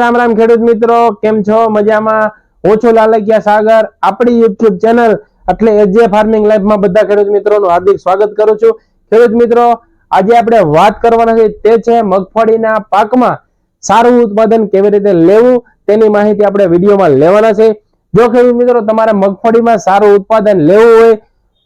રામ રામ ખેડૂત મિત્રો, કેમ છો? મજામાં? હું લાલકિયા સાગર, આપણી યુટ્યુબ ચેનલ એટલે એજે ફાર્મિંગ લાઈફમાં બધા ખેડૂત મિત્રોનું હાર્દિક સ્વાગત કરું છું. ખેડૂત મિત્રો, આજે આપણે વાત કરવાના છે તે છે મગફળીના પાકમાં સારું ઉત્પાદન કેવી રીતે લેવું તેની માહિતી આપણે વિડીયોમાં લેવાના છે. જો ખેડૂત મિત્રો, તમારે મગફળીમાં સારું ઉત્પાદન લેવું હોય,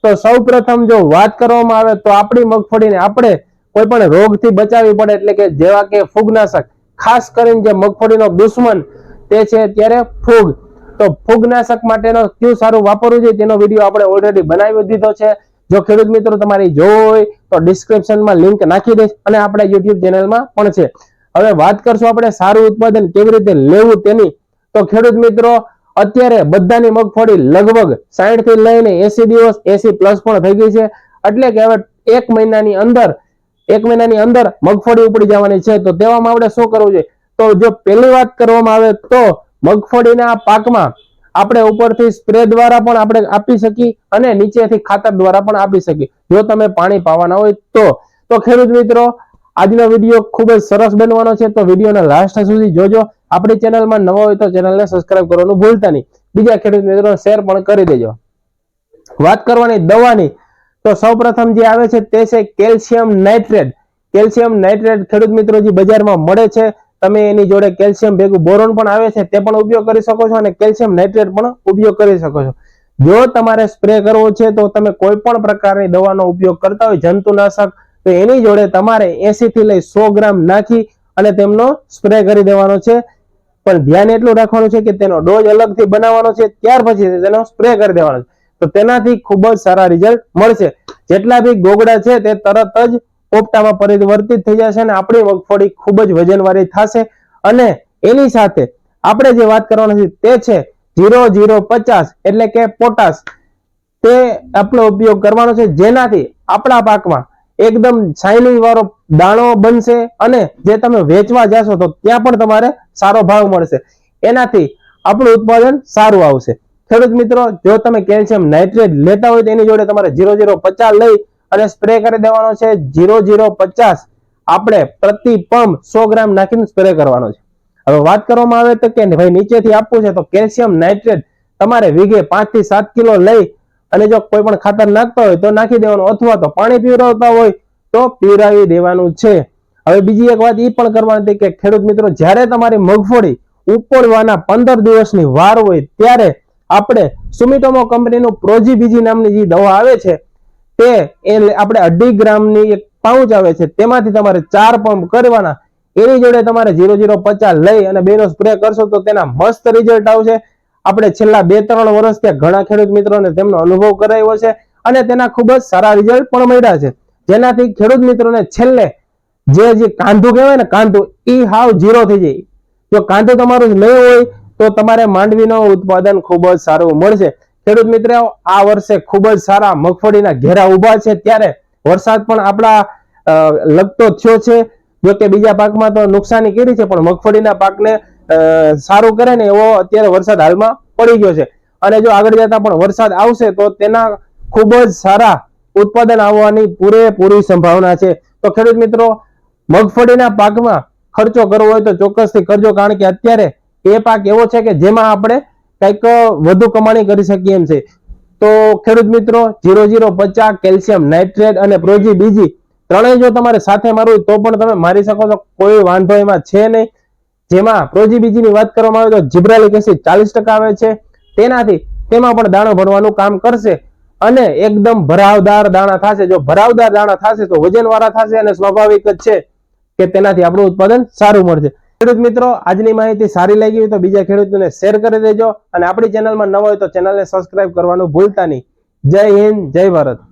તો સૌ પ્રથમ જો વાત કરવામાં આવે તો આપણી મગફળીને આપણે કોઈ પણ રોગથી બચાવવી પડે, એટલે કે જેવા કે ફૂગનાશક ખાસ કરીને જે મગફળીનો દુશ્મન તે છે અત્યારે ફૂગ. તો ફૂગનાશક માટેનો કયું સારું વાપરવું જોઈએ તેનો વીડિયો આપણે ઓલરેડી બનાવી દીધો છે. જો ખેડૂત મિત્રો તમારી જોવો હોય તો ડિસ્ક્રિપ્શનમાં લિંક નાખી દઈશ અને આપણા યુટ્યુબ ચેનલમાં પણ છે. હવે વાત કરશું આપણે સારું ઉત્પાદન કેવી રીતે લેવું તેની. તો ખેડૂત મિત્રો, અત્યારે બધાની મગફળી લગભગ સાઠથી લઈને એસી દિવસ એસી પ્લસ પણ થઈ ગઈ છે. એટલે કે હવે એક મહિનાની અંદર એક મહિનાની અંદર મગફળી ઉપડી જવાની છે, તો તેવામાં આપણે શું કરવું જોઈએ? તો જો પહેલી વાત કરવામાં આવે તો મગફળીના પાકમાં આપણે ઉપરથી સ્પ્રે દ્વારા પણ આપણે આપી શકીએ અને નીચેથી ખાતર દ્વારા પણ આપી શકીએ. જો તમે પાણી પાવાના હોય તો. તો ખેડૂત મિત્રો, આજનો વીડિયો ખૂબ જ સરસ બનવાનો છે, તો વિડીયોને લાસ્ટ સુધી જોજો. આપણી ચેનલમાં નવા હોય તો ચેનલને સબસ્ક્રાઇબ કરવાનું ભૂલતા નહીં. બીજા ખેડૂત મિત્રો શેર પણ કરી દેજો. વાત કરવાની દવાની તો સૌપ્રથમ જે આવે છે તે છે કેલ્શિયમ નાઇટ્રેટ. કેલ્શિયમ નાઇટ્રેટ ખેડૂત મિત્રો જે બજારમાં મળે છે, તમે એની જોડે કેલ્શિયમ ભેગું બોરોન પણ આવે છે, તે પણ ઉપયોગ કરી શકો છો અને કેલ્શિયમ નાઇટ્રેટ પણ ઉપયોગ કરી શકો છો. જો તમારે સ્પ્રે કરવો છે, તો તમે કોઈ પણ પ્રકારની દવાનો ઉપયોગ કરતા હોય, જંતુનાશક, તો એની જોડે તમારે એસી થી લઈ સો ગ્રામ નાખી અને તેમનો સ્પ્રે કરી દેવાનો છે. પણ ધ્યાન એટલું રાખવાનું છે કે તેનો ડોઝ અલગથી બનાવવાનો છે, ત્યાર પછી તેનો સ્પ્રે કરી દેવાનો છે. તો તેનાથી ખૂબ જ સારા રિઝલ્ટ મળશે. જેટલા બી ગોગડા છે તે તરત જ પોપટામાં પરિવર્તિત થઈ જશે અને આપણી મગફળી ખૂબ જ વજનવાળી થશે. અને એની સાથે આપણે જે વાત કરવાની છે તે છે જીરો જીરો પચાસ એટલે કે પોટાશ. તે આપણો ઉપયોગ કરવાનો છે. જેનાથી આપણા પાકમાં એકદમ શાઇનિંગ વાળો દાણો બનશે અને જે તમે વેચવા જશો તો ત્યાં પણ તમારે સારો ભાવ મળશે. એનાથી આપણું ઉત્પાદન સારું આવશે. ખેડૂત મિત્રો? જો તમે કેલ્શિયમ નાઇટ્રેટ લેતા હોય તો એની જોડે તમારે જીરો ઝીરો પચાસ લઈ અને સ્પ્રે કરી દેવાનો છે. જીરો ઝીરો પચાસ. આપણે પ્રતિ પંપ સો ગ્રામ નાખીને સ્પ્રે કરવાનો છે. હવે વાત કરવામાં આવે તો કે ભાઈ નીચેથી આપવું છે તો કેલ્શિયમ નાઇટ્રેટ તમારે વીઘે પાંચથી સાત કિલો લઈ અને જો કોઈ પણ ખાતર નાખતા હોય તો નાખી દેવાનું અથવા તો પાણી પીવડાવતા હોય તો પીવડાવી દેવાનું છે. હવે બીજી એક વાત એ પણ કરવાની હતી કે ખેડૂત મિત્રો, જ્યારે તમારી મગફળી ઉપડવાના પંદર દિવસની વાર હોય ત્યારે આપણે સુમિટોમો કંપનીનું પ્રોજી બીજી નામની જે દવા આવે છે, તે એ આપણે અઢી ગ્રામની એક પાઉચ આવે છે, તેમાંથી તમારે ચાર પંપ કરવાના. એની જોડે તમારે ઝીરો જીરો પચાસ લઈ અને બેનો સ્પ્રે કરશો તો તેના મસ્ત રિઝલ્ટ આવશે. આપણે છેલ્લા બે ત્રણ વર્ષ ત્યાં ઘણા ખેડૂત મિત્રોને તેમનો અનુભવ કરાવ્યો છે અને તેના ખૂબ જ સારા રિઝલ્ટ પણ મળ્યા છે. જેનાથી ખેડૂત મિત્રોને છેલ્લે જે જે કાંધું કહેવાય ને, કાંધું ઈ હાવ ઝીરો થઈ જાય. જો કાંધું તમારું નહીં હોય તો તમારે માંડવીનો ઉત્પાદન ખૂબ જ સારું મળશે. ખેડૂત મિત્રો, આ વર્ષે ખૂબ જ સારા મગફળીના ઘેરા ઊભા છે. ત્યારે વરસાદ પણ આપણા લગતો થયો છે. જો કે બીજા પાકમાં તો નુકસાની કરી છે, પણ મગફળીના પાકને સારું કરે ને એવો અત્યારે વરસાદ હાલમાં પડી ગયો છે. અને જો આગળ જતા પણ વરસાદ આવશે, તો તેના ખૂબ જ સારા ઉત્પાદન આવવાની પૂરેપૂરી સંભાવના છે. તો ખેડૂત મિત્રો, મગફળીના પાકમાં ખર્ચો કરવો હોય તો ચોક્કસથી કરજો, કારણ કે અત્યારે એ પાક એવો છે કે જેમાં આપણે કંઈક વધુ કમાણી કરી શકીએ એમ છે. તો ખેડૂત મિત્રો, જીરો જીરો પચાસ, કેલ્શિયમ, નાઇટ્રેટ અને પ્રોજી બીજી ત્રણેય જો તમારે સાથે મારવું તો પણ તમે મારી શકો છો. કોઈ વાંધો એમાં છે નહીં. જેમાં પ્રોજી બીજીની વાત કરવામાં આવે તો જીબ્રાલિક એસિડ ચાલીસ ટકા આવે છે. તેનાથી તેમાં પણ દાણો ભરવાનું કામ કરશે અને એકદમ ભરાવદાર દાણા થશે. જો ભરાવદાર દાણા થશે તો વજનવાળા થશે અને સ્વાભાવિક જ છે કે તેનાથી આપણું ઉત્પાદન સારું મળશે. ખેડૂત મિત્રો, આજની માહિતી સારી લાગી હોય તો બીજા ખેડૂતોને શેર કરી દેજો અને આપણી ચેનલમાં ન હોય તો ચેનલને સબસ્ક્રાઇબ કરવાનું ભૂલતા નહીં. જય હિન્દ, જય ભારત.